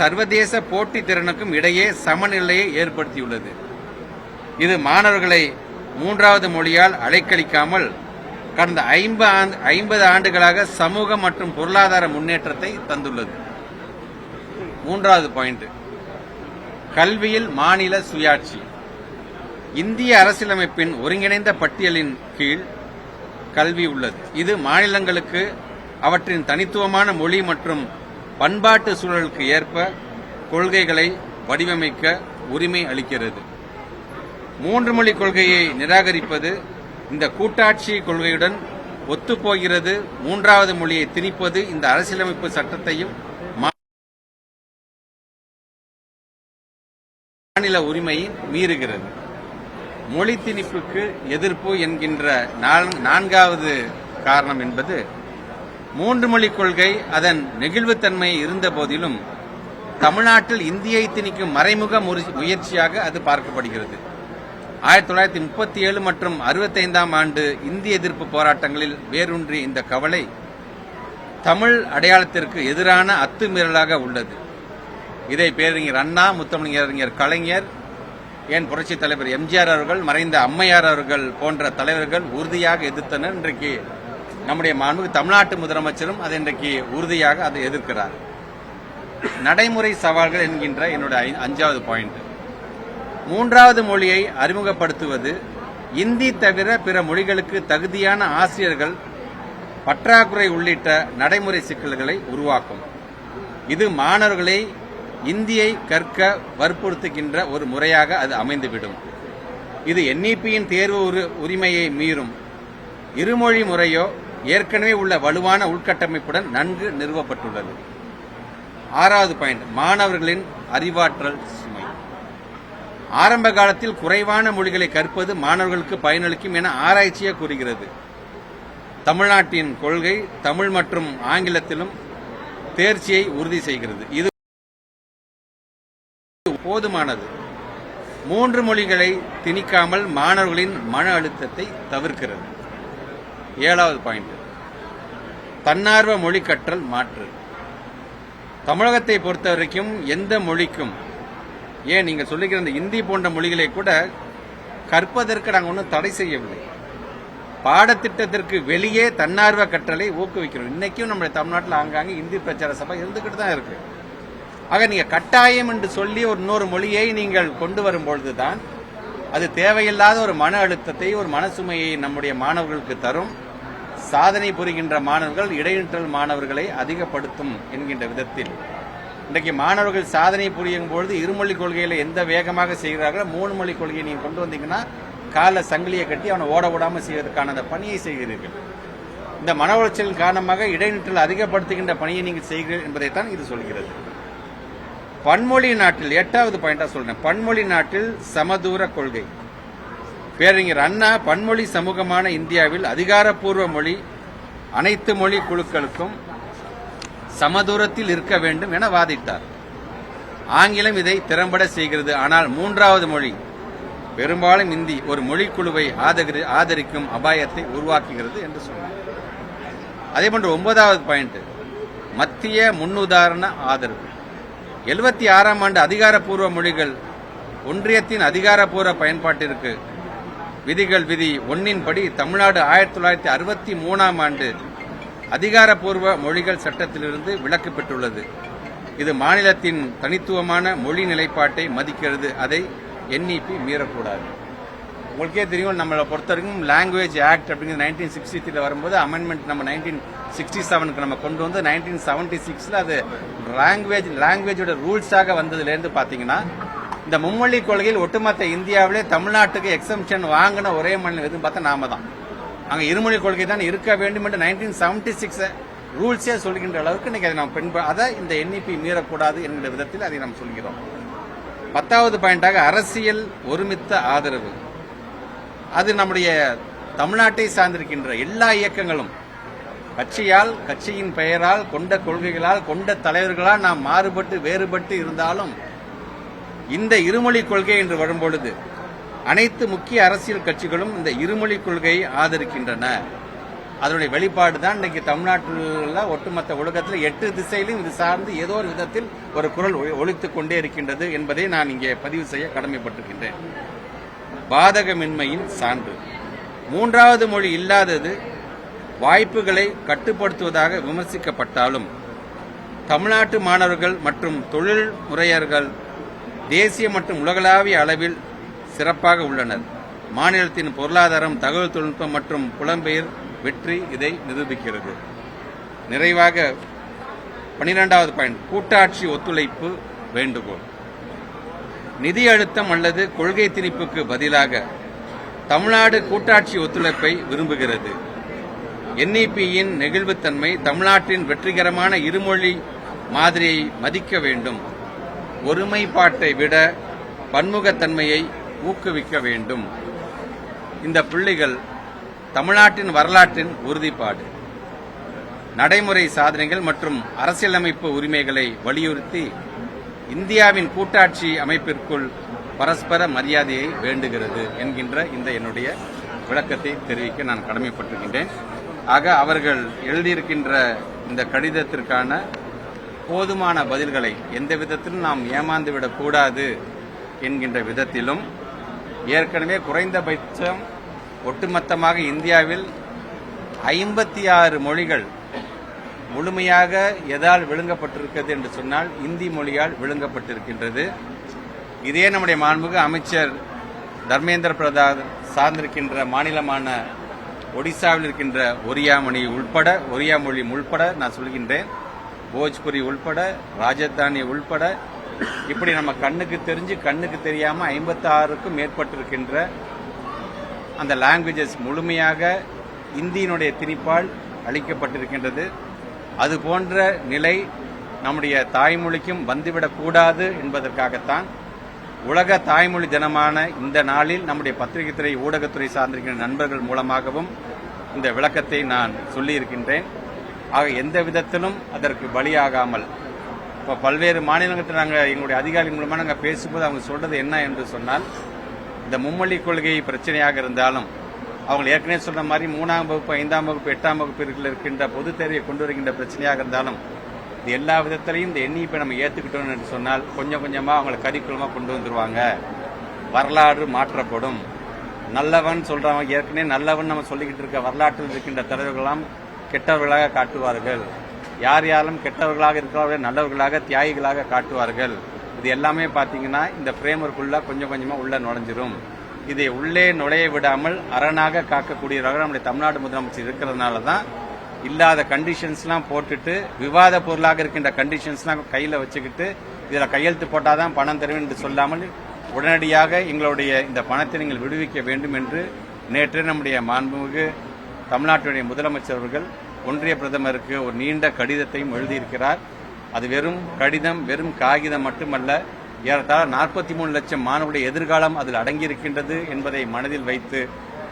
சர்வதேச போட்டி திறனுக்கும் இடையே சமநிலையை ஏற்படுத்தியுள்ளது. இது மாணவர்களை மூன்றாவது மொழியால் அலைக்கழிக்காமல் கடந்த ஐம்பது ஐம்பது ஆண்டுகளாக சமூக மற்றும் பொருளாதார முன்னேற்றத்தை தந்துள்ளது. மூன்றாவது பாயிண்ட். கல்வியில் மாநில சுயாட்சி. இந்திய அரசியலமைப்பின் ஒருங்கிணைந்த பட்டியலின் கீழ் கல்வி உள்ளது. இது மாநிலங்களுக்கு அவற்றின் தனித்துவமான மொழி மற்றும் பண்பாட்டு சூழலுக்கு ஏற்ப கொள்கைகளை வடிவமைக்க உரிமை அளிக்கிறது. மூன்று மொழி கொள்கையை நிராகரிப்பது இந்த கூட்டாட்சி கொள்கையுடன் ஒத்துப்போகிறது. மூன்றாவது மொழியை திணிப்பது இந்த அரசியலமைப்பு சட்டத்தையும் மாநில உரிமையை மீறுகிறது. மொழி திணிப்புக்கு எதிர்ப்பு என்கின்ற நான்காவது காரணம் என்பது மூன்று மொழி கொள்கை அதன் நெகிழ்வுத்தன்மை இருந்த போதிலும் தமிழ்நாட்டில் இந்தியை திணிக்கும் மறைமுக முயற்சியாக அது பார்க்கப்படுகிறது. ஆயிரத்தி தொள்ளாயிரத்தி முப்பத்தி ஏழு மற்றும் அறுபத்தைந்தாம் ஆண்டு இந்திய எதிர்ப்பு போராட்டங்களில் வேரூன்றிய இந்த கவலை தமிழ் அடையாளத்திற்கு எதிரான அத்துமீறலாக உள்ளது. இதை பேரறிஞர் அண்ணா முத்தமிழறிஞர் கலைஞர் ஏன் புரட்சித் தலைவர் எம்ஜிஆர் அவர்கள் மறைந்த அம்மையார் அவர்கள் போன்ற தலைவர்கள் உறுதியாக எதிர்த்தனர். இன்றைக்கு நம்முடைய மாண்பு தமிழ்நாட்டு முதலமைச்சரும் அதை இன்றைக்கு உறுதியாக அதை எதிர்க்கிறார். நடைமுறை சவால்கள் என்கின்ற என்னுடைய அஞ்சாவது பாயிண்ட் மூன்றாவது மொழியை அறிமுகப்படுத்துவது இந்தி தவிர பிற மொழிகளுக்கு தகுதியான ஆசிரியர்கள் பற்றாக்குறை உள்ளிட்ட நடைமுறை சிக்கல்களை உருவாக்கும். இது மாணவர்களை இந்தியை கற்க வற்புறுத்துகின்ற ஒரு முறையாக அது அமைந்துவிடும். இது என்இபியின் தேர்வு உரிமையை மீறும். இருமொழி முறையோ ஏற்கனவே உள்ள வலுவான உள்கட்டமைப்புடன் நன்கு நிறுவப்பட்டுள்ளது. ஆறாவது பாயிண்ட் மாணவர்களின் அறிவாற்றல் சுமை. ஆரம்ப காலத்தில் குறைவான மொழிகளை கற்பது மாணவர்களுக்கு பயனளிக்கும் என ஆராய்ச்சியே கூறுகிறது. தமிழ்நாட்டின் கொள்கை தமிழ் மற்றும் ஆங்கிலத்திலும் தேர்ச்சியை உறுதி செய்கிறது. இது போதுமானது. மூன்று மொழிகளை திணிக்காமல் மாணவர்களின் மன அழுத்தத்தை தவிர்க்கிறது. ஏழாவது பாயிண்ட் தன்னார்வ மொழி கற்றல் மாற்று. தமிழகத்தை பொறுத்த வரைக்கும் எந்த மொழிக்கும் ஏன் நீங்கள் சொல்லிக்கிற இந்த இந்தி போன்ற மொழிகளை கூட கற்பதற்கு நாங்கள் ஒன்றும் தடை செய்யவில்லை. பாடத்திட்டத்திற்கு வெளியே தன்னார்வ கற்றலை ஊக்குவிக்கிறோம். இன்னைக்கும் நம்முடைய தமிழ்நாட்டில் ஆங்காங்கே இந்தி பிரச்சார சபை இருந்துக்கிட்டு தான் இருக்கு. ஆக நீங்கள் கட்டாயம் என்று சொல்லி ஒரு இன்னொரு மொழியை நீங்கள் கொண்டு வரும் பொழுதுதான் அது தேவையில்லாத ஒரு மன அழுத்தத்தை ஒரு மனசுமையை நம்முடைய மாணவர்களுக்கு தரும். சாதனை புரிகின்ற மாணவர்கள் இடைநிற்றல் மாணவர்களை அதிகப்படுத்தும் என்கின்ற விதத்தில். இன்றைக்கு மாணவர்கள் சாதனை புரியும் பொழுது இருமொழி கொள்கையில எந்த வேகமாக செய்கிறார்களோ மூணு மொழி கொள்கையை நீங்க கொண்டு வந்தீங்கன்னா கால சங்கிலியை கட்டி அவனை ஓட விடாம செய்வதற்கான அந்த பணியை செய்கிறீர்கள். இந்த மன உளைச்சலின் காரணமாக இடைநிற்றல் அதிகப்படுத்துகின்ற பணியை நீங்கள் செய்கிறீர்கள் என்பதைத்தான் இது சொல்கிறது. பன்மொழி நாட்டில் எட்டாவது பாயிண்டா சொல்றேன். பன்மொழி நாட்டில் சமதூர கொள்கை. பேரறிஞர் அண்ணா பன்மொழி சமூகமான இந்தியாவில் அதிகாரப்பூர்வ மொழி அனைத்து மொழி குழுக்களுக்கும் சமதூரத்தில் இருக்க வேண்டும் என வாதிட்டார். ஆங்கிலம் இதை திறம்பட செய்கிறது. ஆனால் மூன்றாவது மொழி பெரும்பாலும் இந்தி ஒரு மொழிக்குழுவை ஆதரி- ஆதரிக்கும் அபாயத்தை உருவாக்குகிறது என்று சொன்னார். அதேபோன்று ஒன்பதாவது பாயிண்ட் மத்திய முன்னுதாரண ஆதரவு. எழுபத்தி ஆறாம் ஆண்டு அதிகாரப்பூர்வ மொழிகள் ஒன்றியத்தின் அதிகாரப்பூர்வ பயன்பாட்டிற்கு விதிகள் விதி ஒன்னின்படி தமிழ்நாடு ஆயிரத்தி தொள்ளாயிரத்தி அறுபத்தி மூணாம் ஆண்டு அதிகாரப்பூர்வ மொழிகள் சட்டத்திலிருந்து விலக்கு பெற்றுள்ளது. இது மாநிலத்தின் தனித்துவமான மொழி நிலைப்பாட்டை மதிக்கிறது. அதை என்இபி மீறக்கூடாது. உங்களுக்கே தெரியும் நம்மளை பொறுத்த வரைக்கும் லாங்குவேஜ் ஆக்ட் அப்படிங்கிறது நைன்டீன் சிக்ஸ்டி த்ரீல வரும்போது அமெண்ட்மெண்ட் நம்ம நைன்டீன் சிக்ஸ்டி செவனுக்கு நம்ம கொண்டு வந்து நைன்டீன் செவன்டி சிக்ஸில் அது லாங்குவேஜ் லாங்குவேஜோட ரூல்ஸாக வந்ததுலேருந்து பார்த்தீங்கன்னா இந்த மும்மொழி கொள்கையில் ஒட்டுமொத்த இந்தியாவிலே தமிழ்நாட்டுக்கு எக்ஸம்ஷன் வாங்கின ஒரே மாநிலம் எதுன்னு பார்த்தா நாம தான். அங்கே இருமொழி கொள்கை தான் இருக்க வேண்டும் என்று நைன்டீன் செவன்டி சிக்ஸ் ரூல்ஸே சொல்கின்ற அளவுக்கு இன்னைக்கு அதை நாம் பின்ப அதை இந்த என்இபி மீறக்கூடாது என்கிற விதத்தில் அதை நாம் சொல்கிறோம். பத்தாவது பாயிண்டாக அரசியல் ஒருமித்த ஆதரவு. அது நம்முடைய தமிழ்நாட்டை சார்ந்திருக்கின்ற எல்லா இயக்கங்களும் கட்சியால் கட்சியின் பெயரால் கொண்ட கொள்கைகளால் கொண்ட தலைவர்களால் நாம் மாறுபட்டு வேறுபட்டு இருந்தாலும் இந்த இருமொழி கொள்கை என்று வரும்பொழுது அனைத்து முக்கிய அரசியல் கட்சிகளும் இந்த இருமொழி கொள்கையை ஆதரிக்கின்றன. அதனுடைய வெளிப்பாடு தான் இன்னைக்கு தமிழ்நாட்டில் ஒட்டுமொத்த உலகத்தில் எட்டு திசையிலும் இது சார்ந்து ஏதோ ஒரு விதத்தில் ஒரு குரல் ஒலி- கொண்டே இருக்கின்றது என்பதை நான் இங்கே பதிவு செய்ய கடமைப்பட்டிருக்கின்றேன். பாதகமின்மையின் சான்று. மூன்றாவது மொழி இல்லாதது வாய்ப்புகளை கட்டுப்படுத்துவதாக விமர்சிக்கப்பட்டாலும் தமிழ்நாட்டு மாணவர்கள் மற்றும் தொழில் முறையர்கள் தேசிய மற்றும் உலகளாவிய அளவில் சிறப்பாக உள்ளனர். மாநிலத்தின் பொருளாதாரம் தகவல் தொழில்நுட்பம் மற்றும் புலம்பெயர் வெற்றி இதை நிரூபிக்கிறது. நிறைவாக பனிரெண்டாவது பாயிண்ட் கூட்டாட்சி ஒத்துழைப்பு வேண்டுகோள். நிதி அழுத்தம் அல்லது கொள்கை திணிப்புக்கு பதிலாக தமிழ்நாடு கூட்டாட்சி ஒத்துழைப்பை விரும்புகிறது. என்இபியின் நெகிழ்வுத்தன்மை தமிழ்நாட்டின் வெற்றிகரமான இருமொழி மாதிரியை மதிக்க வேண்டும். ஒருமைப்பாட்டை விட பன்முகத்தன்மையை ஊக்குவிக்க வேண்டும். இந்த புள்ளிகள் தமிழ்நாட்டின் வரலாற்றின் உறுதிப்பாடு. நடைமுறை சாதனைகள் மற்றும் அரசியலமைப்பு உரிமைகளை வலியுறுத்தி இந்தியாவின் கூட்டாட்சி அமைப்பிற்குள் பரஸ்பர மரியாதையை வேண்டுகிறது என்கின்ற இந்த என்னுடைய விளக்கத்தை தெரிவிக்க நான் கடமைப்பட்டிருக்கின்றேன். ஆக அவர்கள் எழுதியிருக்கின்ற இந்த கடிதத்திற்கான போதுமான பதில்களை எந்த விதத்திலும் நாம் ஏமாந்துவிடக்கூடாது என்கின்ற விதத்திலும் ஏற்கனவே குறைந்தபட்சம் ஒட்டுமொத்தமாக இந்தியாவில் ஐம்பத்தி ஆறு மொழிகள் முழுமையாக எதால் விழுங்கப்பட்டிருக்கிறது என்று சொன்னால் இந்தி மொழியால் விழுங்கப்பட்டிருக்கின்றது. இதே நம்முடைய மாண்புக்கு அமைச்சர் தர்மேந்திர பிரதான் சார்ந்திருக்கின்ற மாநிலமான ஒடிசாவில் இருக்கின்ற ஒரியா மொழி உள்பட ஒரியா மொழி உள்பட நான் சொல்கின்றேன். போஜ்புரி உள்பட ராஜஸ்தானி உள்பட இப்படி நம்ம கண்ணுக்கு தெரிஞ்சு கண்ணுக்கு தெரியாமல் ஐம்பத்தாறுக்கும் மேற்பட்டிருக்கின்ற அந்த லாங்குவேஜஸ் முழுமையாக இந்தியினுடைய திணிப்பால் அளிக்கப்பட்டிருக்கின்றது அது போன்ற நிலை நம்முடைய தாய்மொழிக்கும் வந்துவிடக்கூடாது என்பதற்காகத்தான் உலக தாய்மொழி தினமான இந்த நாளில் நம்முடைய பத்திரிகை துறை ஊடகத்துறை சார்ந்திருக்கின்ற நண்பர்கள் மூலமாகவும் இந்த விளக்கத்தை நான் சொல்லியிருக்கின்றேன். ஆக எந்த விதத்திலும் அதற்கு பலியாகாமல். இப்போ பல்வேறு மாநிலங்கள்கிட்ட நாங்கள் எங்களுடைய அதிகாரி மூலமாக நாங்கள் பேசும்போது அவங்க சொல்றது என்ன என்று சொன்னால் இந்த மும்மொழி கொள்கை பிரச்சனையாக இருந்தாலும் அவங்க ஏற்கனவே சொன்ன மாதிரி மூணாம் வகுப்பு ஐந்தாம் வகுப்பு எட்டாம் வகுப்பு இருக்கின்ற பொதுத் தேர்வை கொண்டு வருகின்ற பிரச்சனையாக இருந்தாலும் இது எல்லா விதத்திலையும் இந்த எண்ணிப்பை நம்ம ஏற்றுக்கிட்டோம் என்று சொன்னால் கொஞ்சம் கொஞ்சமாக அவங்கள கரிக்குலமாக கொண்டு வந்துருவாங்க. வரலாறு மாற்றப்படும். நல்லவன் சொல்றவன் ஏற்கனவே நல்லவன் நம்ம சொல்லிக்கிட்டு இருக்க வரலாற்றில் இருக்கின்ற தலைவர்களெல்லாம் கெட்டவர்களாக காட்டுவார்கள். யார் யாரும் கெட்டவர்களாக இருக்கிறவர்கள் நல்லவர்களாக தியாகிகளாக காட்டுவார்கள். இது எல்லாமே பார்த்தீங்கன்னா இந்த ஃப்ரேமருக்குள்ளே கொஞ்சம் கொஞ்சமாக உள்ளே நுழைஞ்சிரும். இதை உள்ளே நுழைய விடாமல் அரணாக காக்கக்கூடியவராக நம்முடைய தமிழ்நாடு முதலமைச்சர் இருக்கிறதுனால தான் இல்லாத கண்டிஷன்ஸ்லாம் போட்டுட்டு விவாத பொருளாக இருக்கின்ற கண்டிஷன்ஸ்லாம் கையில் வச்சுக்கிட்டு இதில் கையெழுத்து போட்டால் தான் பணம் தருவேன் என்று சொல்லாமல் உடனடியாக எங்களுடைய இந்த பணத்தை நீங்கள் விடுவிக்க வேண்டும் என்று நேற்று நம்முடைய மாண்புமிகு தமிழ்நாட்டுடைய முதலமைச்சர் அவர்கள் ஒன்றிய பிரதமருக்கு ஒரு நீண்ட கடிதத்தையும் எழுதியிருக்கிறார். அது வெறும் கடிதம் வெறும் காகிதம் மட்டுமல்ல ஏறத்தாழ நாற்பத்தி மூணு லட்சம் மாணவருடைய எதிர்காலம் அதில் அடங்கியிருக்கின்றது என்பதை மனதில் வைத்து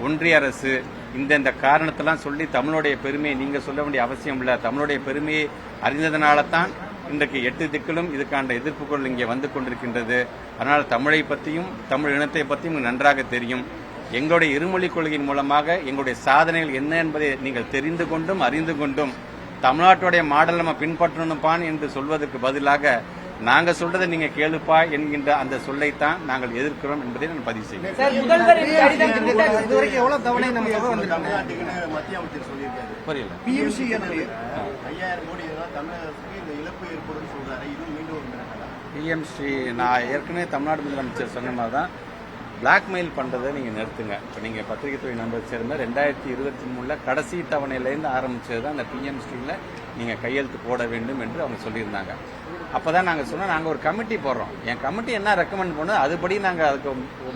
ஒன்றிய அரசு இந்தந்த காரணத்தெல்லாம் சொல்லி தமிழுடைய பெருமையை நீங்கள் சொல்ல வேண்டிய அவசியம் இல்லை. தமிழுடைய பெருமையை அறிந்ததனால தான் இன்றைக்கு எட்டு திக்கிலும் இதுக்கான எதிர்ப்புகள் இங்கே வந்து கொண்டிருக்கின்றது. அதனால் தமிழை பற்றியும் தமிழ் இனத்தை பற்றியும் நன்றாக தெரியும். எங்களுடைய இருமொழிக் கொள்கையின் மூலமாக எங்களுடைய சாதனைகள் என்ன என்பதை நீங்கள் தெரிந்து கொண்டும் அறிந்து கொண்டும் தமிழ்நாட்டுடைய மாடல் நம்ம பின்பற்றணும்பான் என்று சொல்வதற்கு பதிலாக நாங்க சொல்றதை நீங்க கேளுப்பா என்கின்ற அந்த சொல்லைத்தான் நாங்கள் எதிர்க்கிறோம் என்பதை நான் பதிவு செய்கிறேன். புரியல. பிஎம்சி ஐயாயிரம் கோடி இதெல்லாம் தமிழகத்துக்கு இந்த இழப்பு ஏற்படும் சொல்றாரு. இது மீண்டும் ஒரு மிரட்டலா பிஎம் ஸ்ரீ நான் ஏற்கனவே தமிழ்நாடு முதலமைச்சர் சொன்ன மாதிரி தான் பிளாக்மெயில் பண்ணுறதை நீங்கள் நிறுத்துங்க. இப்போ நீங்கள் பத்திரிகை துறை நம்பர் சேர்ந்த ரெண்டாயிரத்தி இருபத்தி மூணில் கடைசி தவணையிலேருந்து ஆரம்பித்தது தான் அந்த பிஎம் ஸ்கீமில் நீங்கள் கையெழுத்து போட வேண்டும் என்று அவங்க சொல்லியிருந்தாங்க. அப்போ தான் நாங்கள் சொன்னோம் நாங்கள் ஒரு கமிட்டி போடுறோம். என் கமிட்டி என்ன ரெக்கமெண்ட் பண்ணுதோ அதுபடி நாங்கள் அதுக்கு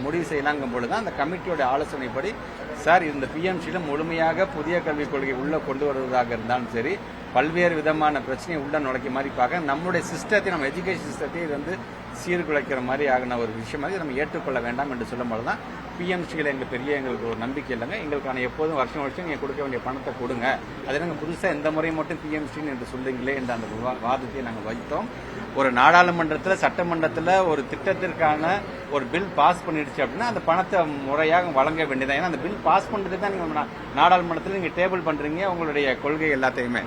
முடிவு செய்யலாங்கும் பொழுது தான் அந்த கமிட்டியோட ஆலோசனைப்படி சார் இந்த பிஎம்சியில் முழுமையாக புதிய கல்விக் கொள்கை உள்ளே கொண்டு வருவதாக இருந்தாலும் சரி பல்வேறு விதமான பிரச்சனையை உள்ள நுழைக்க மாதிரி பார்க்க நம்மளுடைய சிஸ்டத்தை நம்ம எஜுகேஷன் சிஸ்டத்தை இது வந்து சீர்குலைக்கிற மாதிரி ஆகின ஒரு விஷயம். மாதிரி நம்ம ஏற்றுக்கொள்ள வேண்டாம் என்று சொல்லும்போது தான் பிஎம்சியில் எங்களுக்கு பெரிய எங்களுக்கு ஒரு நம்பிக்கை இல்லைங்க. எங்களுக்கான எப்போதும் வருஷம் வருஷம் நீங்கள் கொடுக்க வேண்டிய பணத்தை கொடுங்க. அது நாங்கள் புதுசாக எந்த முறை மட்டும் பிஎம்சின்னு என்று சொல்லுங்களே என்ற அந்த வாதத்தை நாங்கள் வைத்தோம். ஒரு நாடாளுமன்றத்தில் சட்டமன்றத்தில் ஒரு திட்டத்திற்கான ஒரு பில் பாஸ் பண்ணிடுச்சு அப்படின்னா அந்த பணத்தை முறையாக வழங்க வேண்டியதான் ஏன்னா அந்த பில் பாஸ் பண்ணுறது தான் நீங்கள் நாடாளுமன்றத்தில் நீங்கள் டேபிள் பண்ணுறீங்க உங்களுடைய கொள்கை எல்லாத்தையுமே.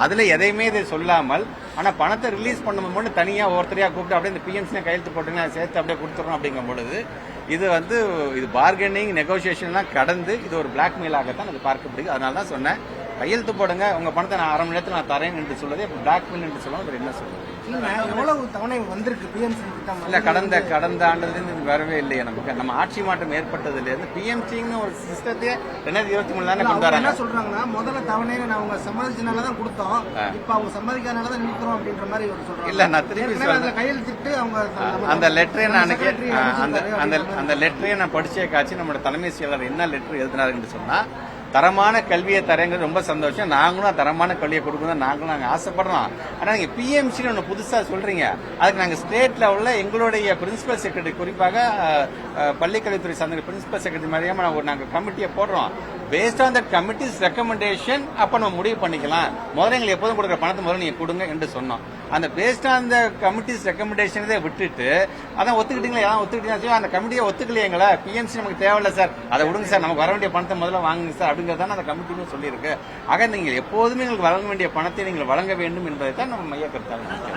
அதில் எதையுமே இதை சொல்லாமல் ஆனால் பணத்தை ரிலீஸ் பண்ணும்போது தனியாக ஒருத்தரையாக கூப்பிட்டு அப்படியே இந்த பிஎன்சி கையெழுத்து போட்டுங்க சேர்த்து அப்படியே கொடுத்துறோம் அப்படிங்கும் பொழுது இது வந்து இது பார்கெனிங் நெகோசியேஷன்லாம் கடந்து இது ஒரு பிளாக்மெயிலாகத்தான் அது பார்க்கப்படுது அதனால தான் சொன்னேன் கையெழுத்து போடுங்க. உங்கள் பணத்தை நான் அரை மணி நேரத்தில் நான் தரேன் என்று சொல்லுது பிளாக்மெயில் என்று சொல்லணும் அது என்ன சொல்லுது எவ்வளவு தவணை வந்திருக்கு பிஎம்சி இல்ல கடந்த கடந்த ஆண்டுலேருந்து வரவே இல்லையே நமக்கு. நம்ம ஆட்சி மாற்றம் ஏற்பட்டதுல இருந்து பிஎம்சின்னு ஒரு சிஸ்டத்தையே ரெண்டாயிரத்தி இருபத்தி மூணு தானே கொண்டு என்ன சொல்றாங்கன்னா முதல்ல தவணையை நான் அவங்க சம்மதிச்சனால தான் கொடுத்தோம். இப்ப அவங்க சம்மதிக்காதனால தான் நிக்கிறோம் அப்படின்ற மாதிரி ஒரு சொல்றாங்க இல்ல, நான் ஏற்கனவே சொல்றேன். கையெழுத்திட்டு அவங்க அந்த லெட்டரை நான் அன்னைக்கு அந்த அந்த லெட்டரை நான் படிச்சே காட்சி நம்மளோட தலைமை செயலர் என்ன லெட்டர் எழுதினாருன்னு சொன்னா தரமான கல்வியை தரேங்கிறது ரொம்ப சந்தோஷம். நாங்களும் தரமான கல்வியை கொடுக்கணும் நாங்களும் நாங்கள் ஆசைப்படுறோம். ஆனால் நீங்கள் பிஎம்சின்னு ஒன்று புதுசாக சொல்கிறீங்க அதுக்கு நாங்கள் ஸ்டேட் லெவலில் எங்களுடைய பிரின்சிபல் செக்ரட்டரி குறிப்பாக பள்ளிக்கல்வித்துறை சார்ந்த பிரின்சிபல் செக்ரட்டரி மாதிரியாக நான் ஒரு நாங்கள் கமிட்டியை போடுறோம். Based on that committee's recommendation அப்போ நம்ம முடிவு பண்ணிக்கலாம். முதல்ல எங்களுக்கு எப்போதும் கொடுக்குற பணத்தை முதல்ல நீங்கள் கொடுங்க என்று சொன்னோம். அந்த பேஸ்ட் ஆன் த கமிட்டிஸ் ரெக்கமெண்டேஷனே விட்டுட்டு அதான் ஒத்துக்கிட்டீங்களா? ஏன் ஒத்துக்கிட்டீங்க அந்த கமிட்டியை ஒத்துக்கலையங்களா பிஎம்சி நமக்கு தேவையில்ல சார். அதை விடுங்க சார். நமக்கு வர வேண்டிய பணத்தை முதல்ல வாங்குங்க சார் அப்படிங்கிறதான அந்த கமிட்டியும் சொல்லியிருக்கு. ஆக நீங்கள் எப்போதுமே எங்களுக்கு வழங்க வேண்டிய பணத்தை நீங்கள் வழங்க வேண்டும் என்பதை தான் நம்ம மைய கருத்தாக